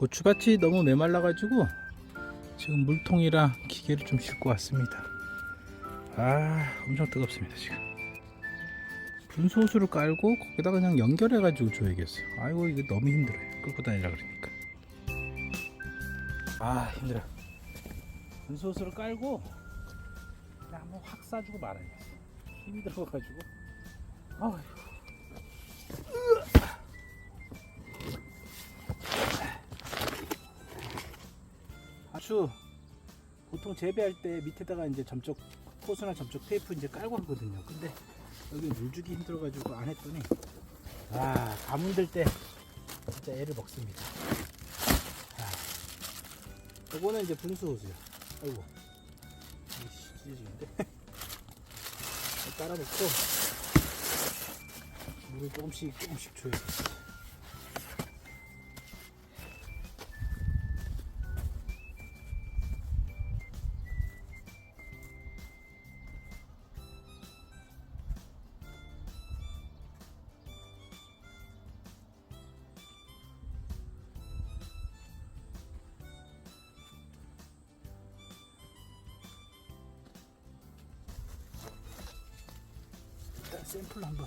고추밭이 너무 메말라 가지고 지금 물통이랑 기계를 좀 싣고 왔습니다. 아 엄청 뜨겁습니다 지금. 분소수를 깔고 거기다 그냥 연결해 가지고 줘야겠어요. 아이고 이게 너무 힘들어요. 끌고 다니라 그러니까. 아 힘들어. 분소수를 깔고 그냥 한번 확 쏴주고 말아야겠어. 힘이 들어가가지고. 아휴. 아주 보통 재배할 때 밑에다가 이제 점적 호수나 점적 테이프 이제 깔고 하거든요. 근데 여기 물 주기 힘들어가지고 안 했더니 아 가뭄 들때 진짜 애를 먹습니다. 아, 요거는 이제 분수 호수요. 아이고 찢어지는데 깔아놓고 물을 조금씩 조금씩 줘야 돼. 샘플 한번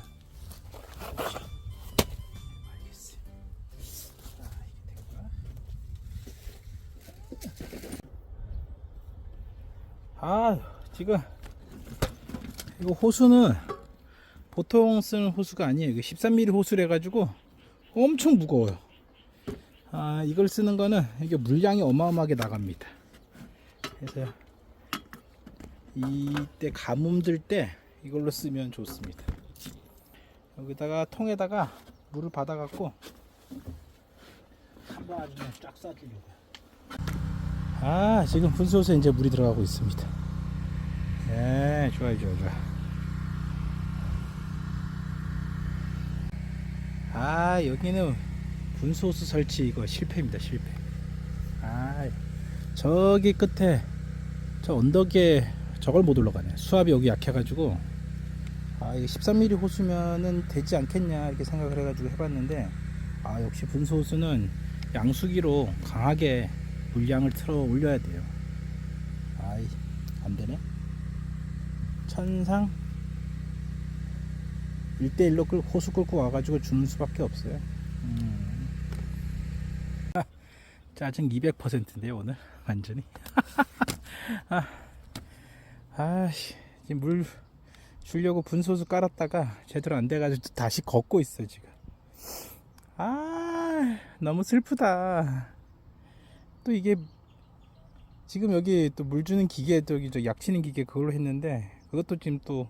알겠어요. 자, 이게 될까? 아, 지금 이거 호수는 보통 쓰는 호수가 아니에요. 이게 13mm 호수래 가지고 엄청 무거워요. 아, 이걸 쓰는 거는 이게 물량이 어마어마하게 나갑니다. 그래서 이때 가뭄 들 때 이걸로 쓰면 좋습니다. 여기다가 통에다가 물을 받아 갖고 한번 아주 그냥 쫙 쏴주려고. 아 지금 분수호수에 이제 물이 들어가고 있습니다. 예, 좋아요, 좋아요, 좋아. 아 여기는 분수호수 설치 이거 실패입니다, 실패. 아 저기 끝에 저 언덕에 저걸 못 올라가네. 수압이 여기 약해가지고 아 이게 13mm 호수면은 되지 않겠냐 이렇게 생각을 해가지고 해봤는데 아 역시 분수 호수는 양수기로 강하게 물량을 틀어 올려야 돼요. 아이 안 되네. 천상 1대1로 끌, 호수 끌고 와가지고 주는 수밖에 없어요. 음. 아, 짜증 200%인데 오늘 완전히. 아. 아씨 지금 물 주려고 분소수 깔았다가 제대로 안 돼가지고 다시 걷고 있어 지금. 아 너무 슬프다. 또 이게 지금 여기 또 물 주는 기계 저기 저 약치는 기계 그걸로 했는데 그것도 지금 또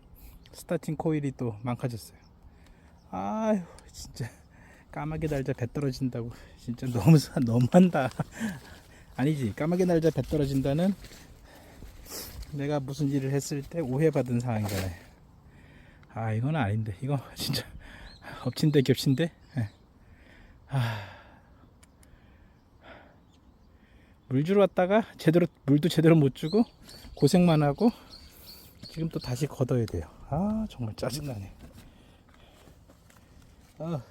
스타팅 코일이 또 망가졌어요. 아휴 진짜. 까마귀 날자 배 떨어진다고. 진짜 너무 너무한다. 아니지. 까마귀 날자 배 떨어진다는 내가 무슨 일을 했을 때 오해받은 상황이잖아요. 아, 이건 아닌데. 이거 진짜 엎친 데 겹친데? 예. 아. 물 주러 왔다가 제대로 물도 제대로 못 주고 고생만 하고 지금 또 다시 걷어야 돼요. 아, 정말 짜증나네. 아.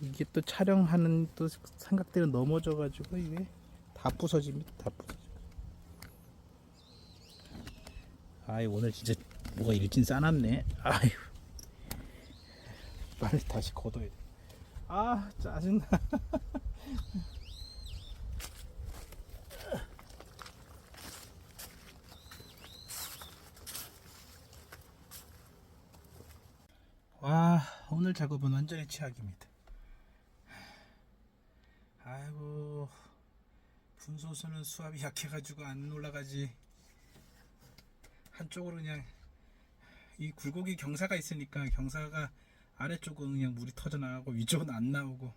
이게 또 촬영하는 또 생각들이 넘어져 가지고 이게 다 부서집니다. 다 부서져. 아이 오늘 진짜 뭐가 일진 싸놨네? 아휴. 빨리 다시 걷어야 돼 아 짜증나. 와 오늘 작업은 완전히 최악입니다. 아이고 분소수는 수압이 약해가지고 안 올라가지. 한쪽으로 그냥 이 굴곡이 경사가 있으니까 경사가 아래쪽은 그냥 물이 터져 나가고 위쪽은 안 나오고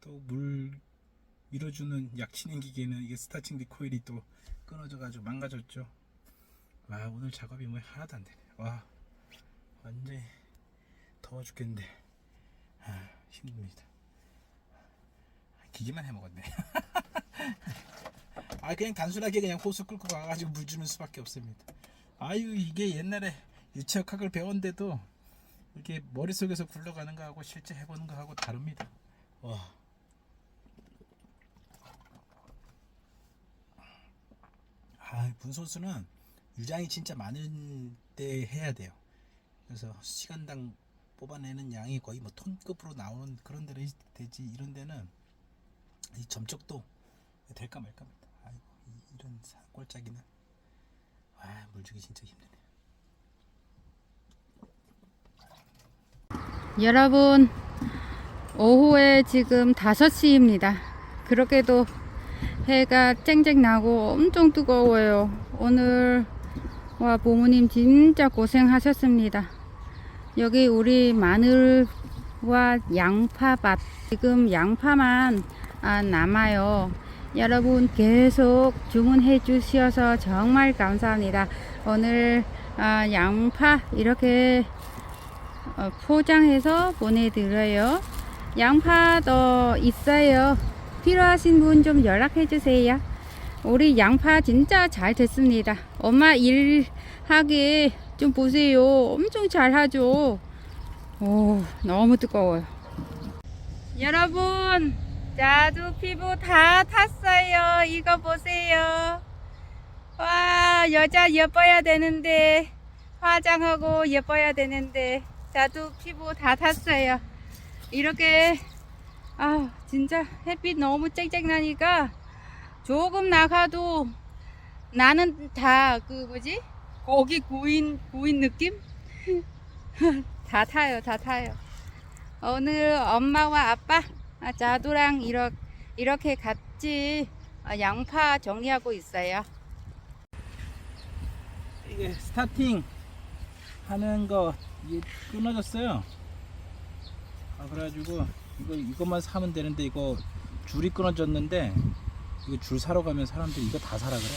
또 물 밀어주는 약치는 기계는 이게 스타칭 리코일이 또 끊어져 가지고 망가졌죠. 와 오늘 작업이 뭐 하나도 안 되네. 와 완전히 더워 죽겠는데. 아, 힘듭니다. 기계만 해 먹었네. 아 그냥 단순하게 그냥 호수 끌고 가가지고 물 주는 수밖에 없습니다. 아유 이게 옛날에 유치학학을 배웠는데도 이게 머릿속에서 굴러가는 거하고 실제 해보는 거하고 다릅니다. 와. 아, 분소수는 유장이 진짜 많은 때 해야 돼요. 그래서 시간당 뽑아내는 양이 거의 뭐 톤급으로 나오는 그런 데는 되지 이런 데는 이 점적도 될까 말까입니다. 아이고 이- 이런 사- 꼴짜기는 와 물주기 진짜 힘드네. 여러분, 오후에 지금 5시입니다. 그렇게도 해가 쨍쨍 나고 엄청 뜨거워요. 오늘, 와, 부모님 진짜 고생하셨습니다. 여기 우리 마늘과 양파밭, 지금 양파만 아, 남아요. 여러분 계속 주문해 주셔서 정말 감사합니다. 오늘 아, 양파 이렇게 어, 포장해서 보내드려요. 양파 더 있어요. 필요하신 분 좀 연락해 주세요. 우리 양파 진짜 잘 됐습니다. 엄마 일하기 좀 보세요. 엄청 잘 하죠. 오, 너무 뜨거워요. 여러분, 자두 피부 다 탔어요. 이거 보세요. 와, 여자 예뻐야 되는데, 화장하고 예뻐야 되는데, 자두 피부 다 탔어요. 이렇게, 아, 진짜 햇빛 너무 쨍쨍 나니까, 조금 나가도 나는 다 그 뭐지? 고기 구인, 구인 느낌? 다 타요, 다 타요. 오늘 엄마와 아빠, 아, 자두랑 이렇게, 이렇게 같이 아, 양파 정리하고 있어요. 이게 스타팅 하는 거 이게 끊어졌어요. 아 그래가지고 이거 이것만 사면 되는데 이거 줄이 끊어졌는데 이거 줄 사러 가면 사람들이 이거 다 사라 그래.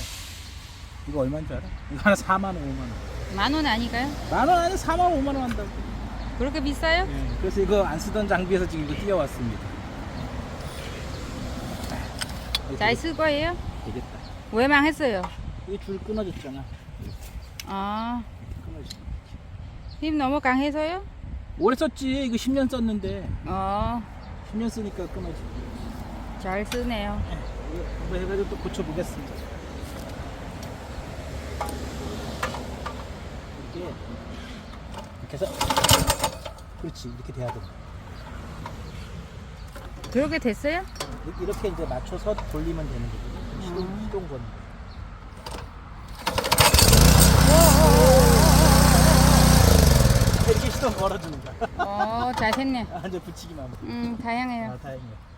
이거 얼마인 줄 알아? 이거 하나 4만 원, 5만 원. 만 원 아니까요? 만 원 아니 4만 원, 5만 원 한다고. 그렇게 비싸요? 예, 그래서 이거 안 쓰던 장비에서 지금 이거 뛰어왔습니다. 잘 쓸 거예요? 되겠다. 왜 망했어요? 이게 줄 끊어졌잖아. 아, 끊어졌. 힘 너무 강해서요? 오래 썼지. 이거 10년 썼는데 어, 10년 쓰니까 끊어지. 잘 쓰네요. 이거 이거 해가지고 또 고쳐보겠습니다. 이렇게 이렇게 해서 그렇지 이렇게 돼야 돼. 그렇게 됐어요? 이렇게- 이제 맞춰서 돌리면 되는 거죠. 시동 음. 시동 건. 이렇게 시동 걸어주는 거야. 어, 잘 됐네. 아, 이제 붙이기만 하면. 음, 다양해요. 아, 다행이야.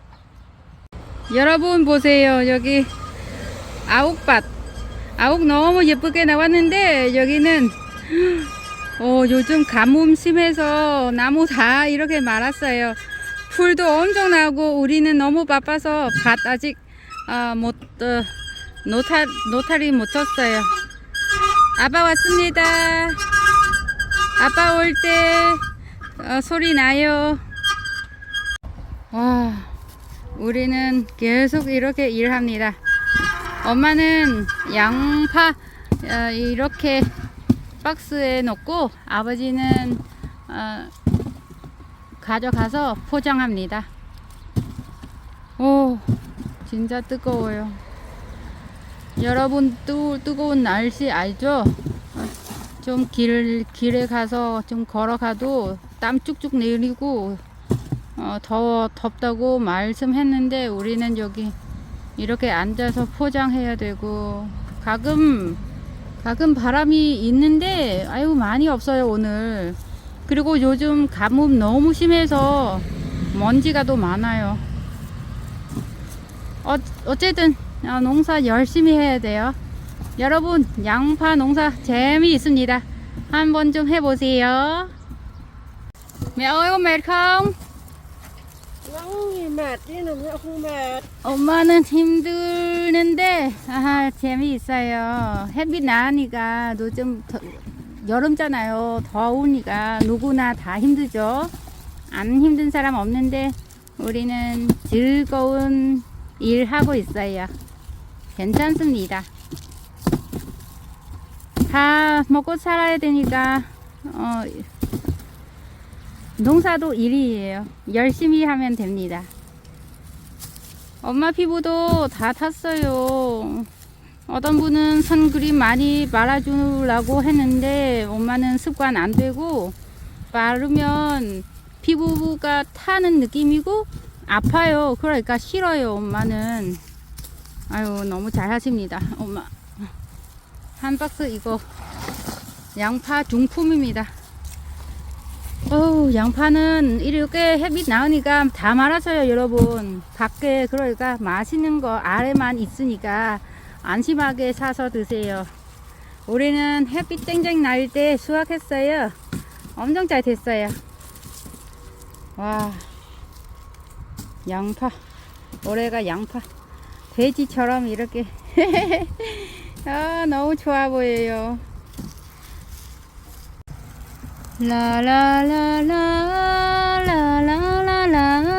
여러분 보세요. 여기 아욱밭. 아욱 너무 예쁘게 나왔는데 여기는 어, 요즘 가뭄 심해서 나무 다 이렇게 말았어요. 풀도 엄청 나고 우리는 너무 바빠서 밭 아직 아, 못 어, 노탈 노탈이 못 쳤어요. 아빠 왔습니다. 아빠 올때 어, 소리 나요. 와. 우리는 계속 이렇게 일합니다. 엄마는 양파 어, 이렇게 박스에 넣고 아버지는 어, 가져가서 포장합니다. 오, 진짜 뜨거워요. 여러분 뜨, 뜨거운 날씨 알죠? 어, 좀 길, 길에 가서 좀 걸어가도 땀 쭉쭉 내리고 어, 더워 덥다고 말씀했는데 우리는 여기 이렇게 앉아서 포장해야 되고 가끔 가끔 바람이 있는데 아유 많이 없어요 오늘 그리고 요즘 가뭄 너무 심해서 먼지가 더 많아요. 어, 어쨌든 아, 농사 열심히 해야 돼요. 여러분 양파 농사 재미있습니다. 한번 좀 해보세요. mẹ ơi 엄마는 힘드는데 아, 재미있어요. 햇빛 나니까 요즘 더, 여름잖아요. 더우니까 누구나 다 힘들죠. 안 힘든 사람 없는데 우리는 즐거운 일 하고 있어요. 괜찮습니다. 다 먹고 살아야 되니까 어, 농사도 일이에요. 열심히 하면 됩니다. 엄마 피부도 다 탔어요. 어떤 분은 선크림 많이 발라주라고 했는데 엄마는 습관 안 되고 바르면 피부가 타는 느낌이고 아파요. 그러니까 싫어요. 엄마는 아유 너무 잘하십니다. 엄마 한 박스 이거 양파 중품입니다. 어우, 양파는 이렇게 햇빛 나오니까 다 말았어요, 여러분. 밖에 그러니까 맛있는 거 아래만 있으니까 안심하게 사서 드세요. 올해는 햇빛 쨍쨍 날 때 수확했어요. 엄청 잘 됐어요. 와, 양파. 올해가 양파. 돼지처럼 이렇게. 아, 너무 좋아 보여요.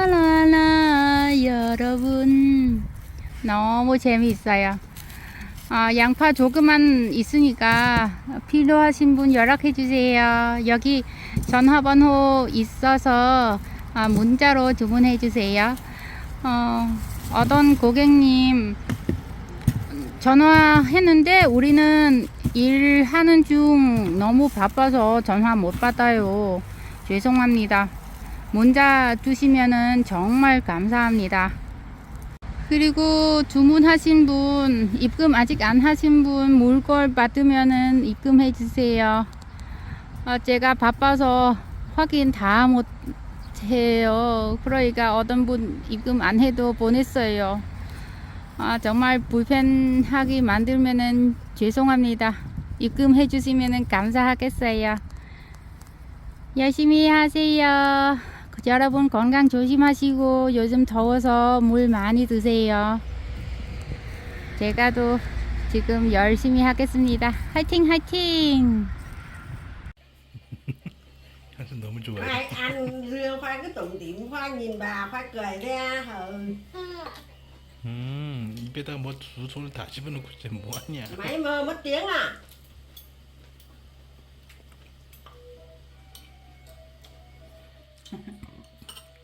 라라라라라라라라라 여러분 너무 재미있어요. 아, 양파 조금만 있으니까 필요하신 분 연락해 주세요. 여기 전화번호 있어서 아, 문자로 주문해 주세요. 어, 어떤 고객님 전화했는데 우리는 일하는 중 너무 바빠서 전화 못 받아요. 죄송합니다. 문자 주시면은 정말 감사합니다. 그리고 주문하신 분, 입금 아직 안 하신 분 물건 받으면은 입금해 주세요. 어, 제가 바빠서 확인 다 못 해요. 그러니까 어떤 분 입금 안 해도 보냈어요. 아, 정말 불편하게 만들면은 죄송합니다. 입금해 주시면은 감사하겠어요. 열심히 하세요. 여러분 건강 조심하시고 요즘 더워서 물 많이 드세요. 제가 또 지금 열심히 하겠습니다. 화이팅 화이팅! 너무 좋아요. khoai ăn riêng khoai cứ tụng tiệm khoai nhìn bà khoai cười ra ừ. 음, 입에다가 뭐두 손을 다 집어넣고 진짜 뭐하냐. mày mơ mất tiếng à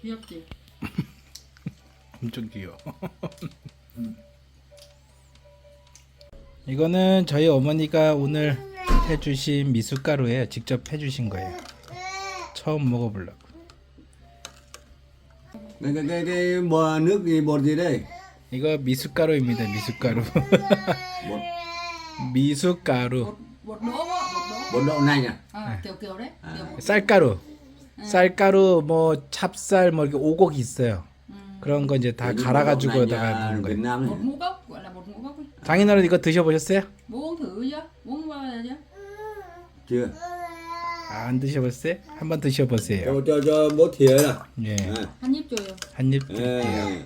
귀엽지? 엄청 귀여워. 이거는 저희 어머니가 오늘 해주신 미숫가루예요. 직접 해주신 거예요. 처음 먹어보려고. cái cái cái, cái bò nước gì bột gì đây 이거 미숫가루입니다. 미숫가루. bột 미숫가루. bột đỗ bột đỗ bột đậu nành à à, kiểu kiểu đấy kiểu 쌀가루. 쌀가루 뭐 찹쌀 뭐 이렇게 오곡 있어요. 그런 거 이제 다 갈아 가지고다가 à, 넣은 Việt 거예요. Nam gọi là ngũ cốc ấy. 장인어른 이거 드셔 보셨어요? bố uống thử chưa uống bao giờ chưa chưa 아, 안 드셔봤어요? 한번 드셔 보세요. cho cho cho bố thìa nè 예, à, 한입 줘요 한입 à, 드릴게요.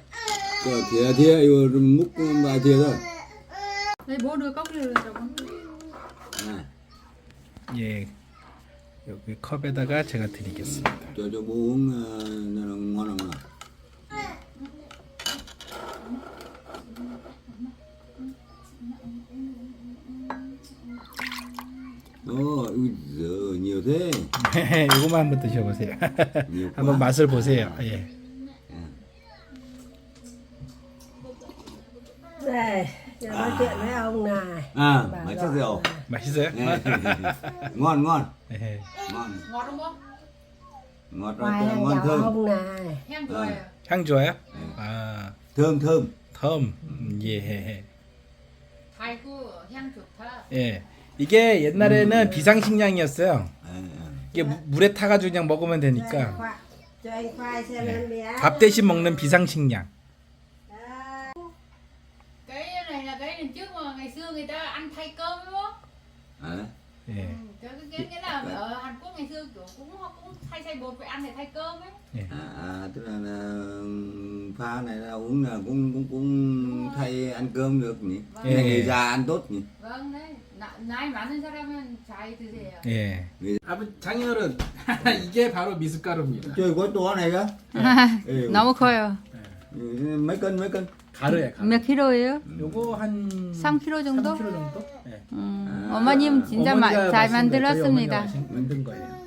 cho thìa thìa yêu múc vài thìa thôi đây bố đưa cốc đưa cho con à, 예, 여기 컵에다가 제가 드리겠습니다. uh, giời, nhiều thế. 이거만 한번 드셔보세요. 한번 맛을 보세요. 예. đây ông này Bà rượu. này. 맛있어요? ngon ngon. 예. Ngon. ngọt không bố Ngọt khoai rồi, ăn ngon chào thơm. ông này 향 좋아요 향 좋아요? 아, Thơm thơm. 텀. 음, 예. 달고 향 좋다 예. 이게 옛날에는 비상식량이었어요. À, à. 이게 무- 물에 타가지고 그냥 먹으면 cho anh 되니까 khoai cho anh khoai xem em bé 밥 대신 먹는 비상식량. À, 예. cái cái cái là ở Hàn Quốc ngày xưa kiểu cũng họ cũng thay thay bột phải ăn để thay cơm ấy à, à, tức là, là pha này là uống là cũng cũng cũng thay ăn cơm được nhỉ. Vâng. Cái này 예. người già ăn tốt nhỉ. vâng đấy 나, 나이 많은 사람은 잘 드세요 예. 아버 장인어른 이게 바로 미숫가루입니다. Chơi có to này cơ. Ừ. 너무 커요 Ừ, Mấy cân mấy cân. 가루예요. 가루. 몇 킬로예요? 요거 한 3kg 정도? 3kg 정도? 예. 음, 아, 어머님 진짜 마, 어머니가 잘 맛있는 거예요. 저희 어머니가 만들었습니다 만든 거예요.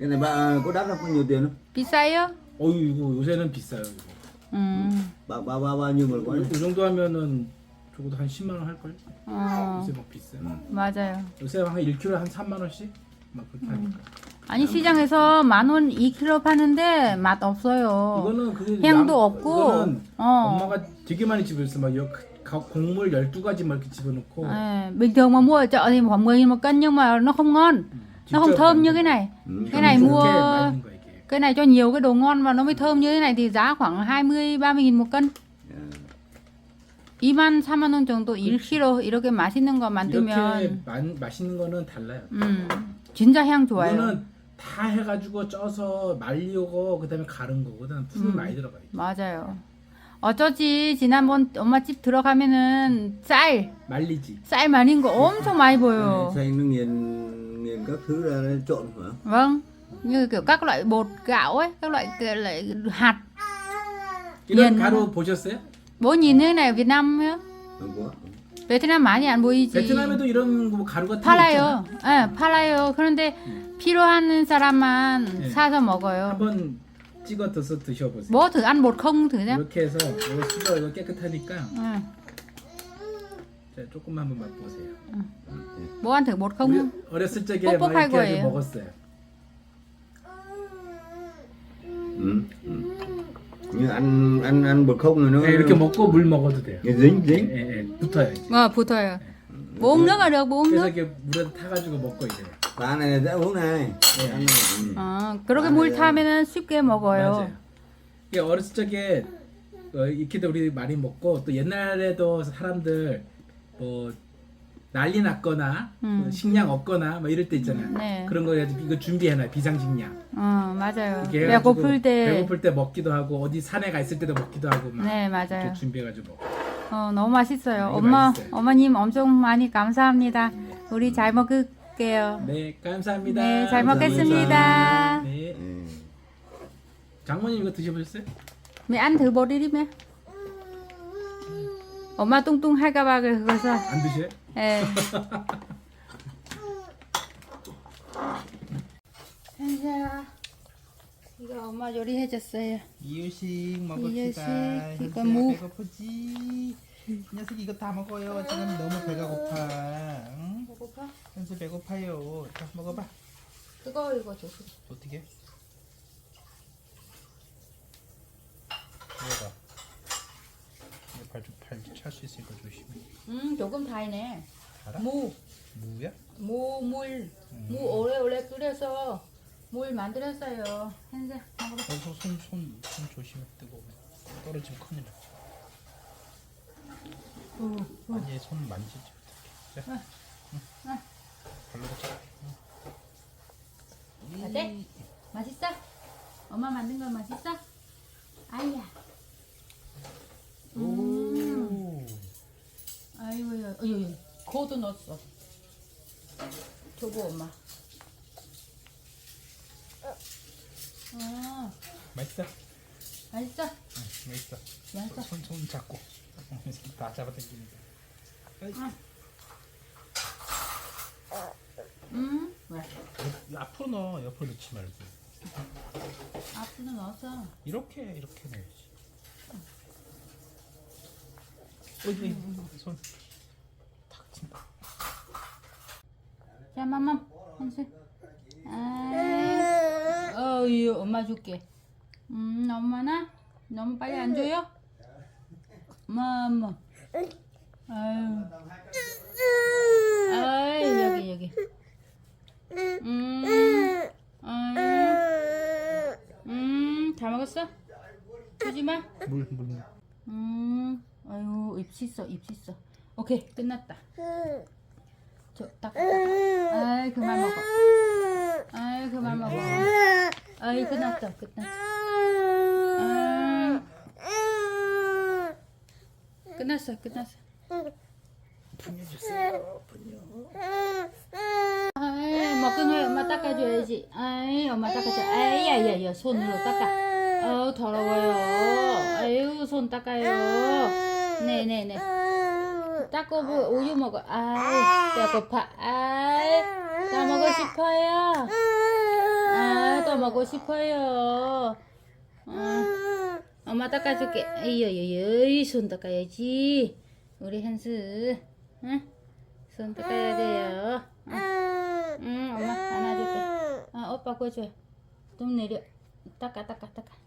Không? Có nhiều tiền không? 비싸요? 어유 이거 요새는 비싸요. 이거. 음. nhiêu một 이 gói 정도 하면은 적어도 한 10만 원 할 걸? 어, 요새 막 비싸. 맞아요. 요새 한 1kg 한 3만 원씩? 막 그렇게 하니까. 아니 시장에서 만 원 2kg 파는데 맛 없어요. 이거는 그 향도 양- 없고. 이거는 어. 엄마가 되게 많이 집어줬어. 막 여- 가- 곡물 12가지 막 이렇게 집어넣고 À, bình thường mà mua ở chợ thì khoảng 10 000 một cân nhưng mà nó không ngon. Nó không 직접 thơm như cái này. ừ. Cái này 그렇게 mua 맛있는 거야, 이게. cái này cho nhiều cái đồ ngon và nó mới thơm như thế này thì giá khoảng 20 30 000 một cân. Dạ. 2만 4만 원 정도 1kg 이렇게 맛있는 거 이렇게 만들면 만, 맛있는 거는 달라요. 음. 진짜 향 좋아요. 이거는 다 해가지고 쪄서 말리고 그다음에 가른 거거든. 풀 음. 많이 들어가. 요 맞아요. 어쩌지 지난번 엄마 집 들어가면은 쌀, 말리지. 쌀 말린 거 엄청 많이 보여. nghiền nghiền các thứ ra nó trộn hả Vâng, như kiểu các loại bột gạo ấy, các loại cái loại hạt. 이런 가루 보셨어요? Bố nhìn thế này ở Việt Nam nhá. không có 베트남 많이 안 보이지. 베트남에도 이런 뭐 가루 같은 거 팔아요. 있잖아. 예, 팔아요. 그런데 필요한 사람만 네. 사서 먹어요. 한번 찍어 둬서 드셔보세요. 뭐 không thử xem. 이렇게 해서 이거 수저 이거 깨끗하니까 응. 자, 조금만 한번 맛보세요. 뭐 bột 우리 không? 어렸을 적에 해가지고 거예요. 먹었어요. ừ. ừ. Rồi nó 네, 이렇게 먹고 물 먹어도 돼요. dính 예, dính 예, 붙어요. 이제. 어, 붙어요. 뭐 nước là được, 뭐 그래서. 이렇게 물에 타가지고 먹고 이래요. này. ừ. 어, 그렇게 물 타면은 쉽게 먹어요. 맞아요. 이게 어렸을 적에 어, 이렇게도 우리 많이 먹고 또 옛날에도 사람들 뭐 난리 났거나 음. 뭐 식량 없거나 뭐 이럴 때 있잖아요. 네. 그런 거 해가지고 이거 준비해놔 비상식량. 어, 맞아요. 이렇게 해가지고 배고플 때. 배고플 때 먹기도 하고 어디 산에 가 있을 때도 먹기도 하고 막 네, 이렇게 맞아요. 준비해가지고 먹어. 어, 너무 맛있어요. 이거 엄마, 맛있어요. 어머님 엄청 많이 감사합니다. 우리 잘 먹을게요. 네, 감사합니다. 네, 잘 감사합니다. 먹겠습니다. 네. Ừ. 장모님 이거 드셔보셨어요? Mẹ ăn thử bột đi đi mẹ. 엄마 뚱뚱 할까봐 그래서. 안 드셔요? 예. 현수야, 이거 엄마 요리해줬어요. 이유식 먹읍시다. 이유식, 이거 현수야 무. 배고프지? 이 녀석 이거 다 먹어요. 지금 너무 배가 고파. 응? 배고파? 현수 배고파요. 자 먹어봐. 뜨거워 이거 조심. 어떻게? 먹어봐. 발좀 발찰수 있으니까 조심해. 음, 조금 달네. 달아? 무, 무야? 무, 물, 무 오래오래 끓여서 물 만들었어요. 현수 먹어봐. 어, 손, 손, 손 조심해 뜨거워. 떨어지면 큰일 나. 어, 아니 손 만지지 못해. 자, 응. 발로 차. 어때? 맛있어? 엄마 만든 거 맛있어? 아이야. 오. 아이고야, 어유, 고도 넣었어. 줘봐 엄마. 아, 맛있어? 맛있어? 응, 맛있어. 맛있어. 손, 손 잡고. 다 잡아당기니까. 음, 왜? 앞으로 넣어. 옆으로 넣지 말고. 앞으로 넣었어. 이렇게 이렇게 넣어야지. 어이, 손. 탁 친다. 자, 맘맘, 한수. 아, 어유, 엄마 줄게. 음, 엄마나 너무 빨리 안 줘요? 맘마. 아유. 아이, 여기, 여기. 음, 아유. 음, 다 먹었어? 주지 마. 물, 물, 물. 음, 아유, 입 씻어, 입 씻어. 오케이, 끝났다. 저, 딱. 아이, 그만 먹어. 아이, 그만 먹어. 아이, 끝났다, 끝났다. 아, 끝났어, 끝났어. 아이, 먹은 후에 엄마 닦아줘야지. 아이, 엄마 닦아줘. 아이, 야, 야, 야, 손으로 닦아. 어우, 더러워요. 아유, 손 닦아요. 네네네. 닦고 뭐 우유 먹어. 아이, 배고파. 아이, 더 먹고 싶어요. 아, 더 먹고 싶어요. 어, 엄마 닦아줄게. 에이여여여 손 닦아야지. 우리 현수, 응? 손 닦아야 돼요. 응, 응 엄마 안아줄게. 아 오빠 구워줘. 좀 내려. 닦아 닦아 닦아.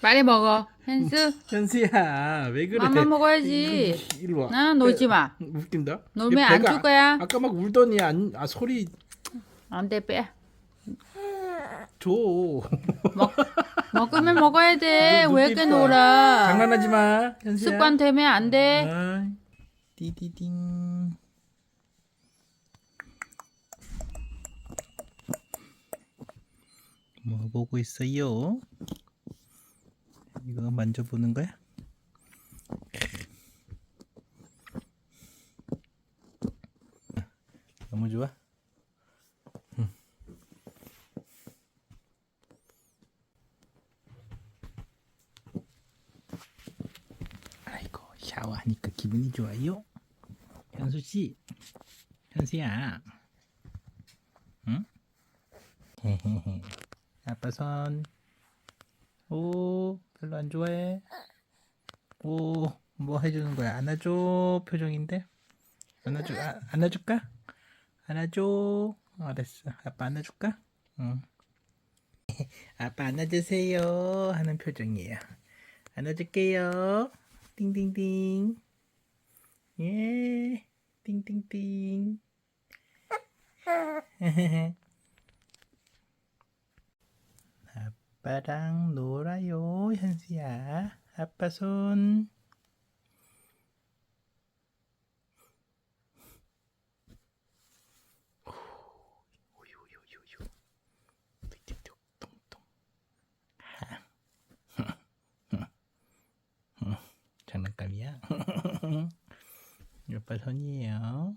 빨리 먹어. 현수. 현수야 왜 그래? 맘만 먹어야지. 이리 와. 나 놀지 마. 웃긴다. 놀면 얘안줄 거야. 아까 막 울더니 안, 아 소리 안 돼 빼. 줘. 먹 먹으면 먹어야 돼. 눈왜 이렇게. 놀아? 장난하지 마. 현수야. 습관 되면 안 돼. 아, 띠디딩. 뭐 보고 있어요? 이거 만져보는 거야? 너무 좋아? 응. 아이고 샤워하니까 기분이 좋아요. 현수 씨, 현수야, 응? 아빠 손. 오, 별로 안 좋아해. 오, 뭐 해주는 거야? 안아줘 표정인데. 안아줘, 아, 안아줄까? 안아줘. 알았어. 아빠 안아줄까? 응. 아빠 안아주세요 하는 표정이에요. 안아줄게요. 띵띵띵. 예. 띵띵띵. 아빠랑 놀아요, 현수야. 아빠 손. 통통. 장난감이야? 아빠 손이에요.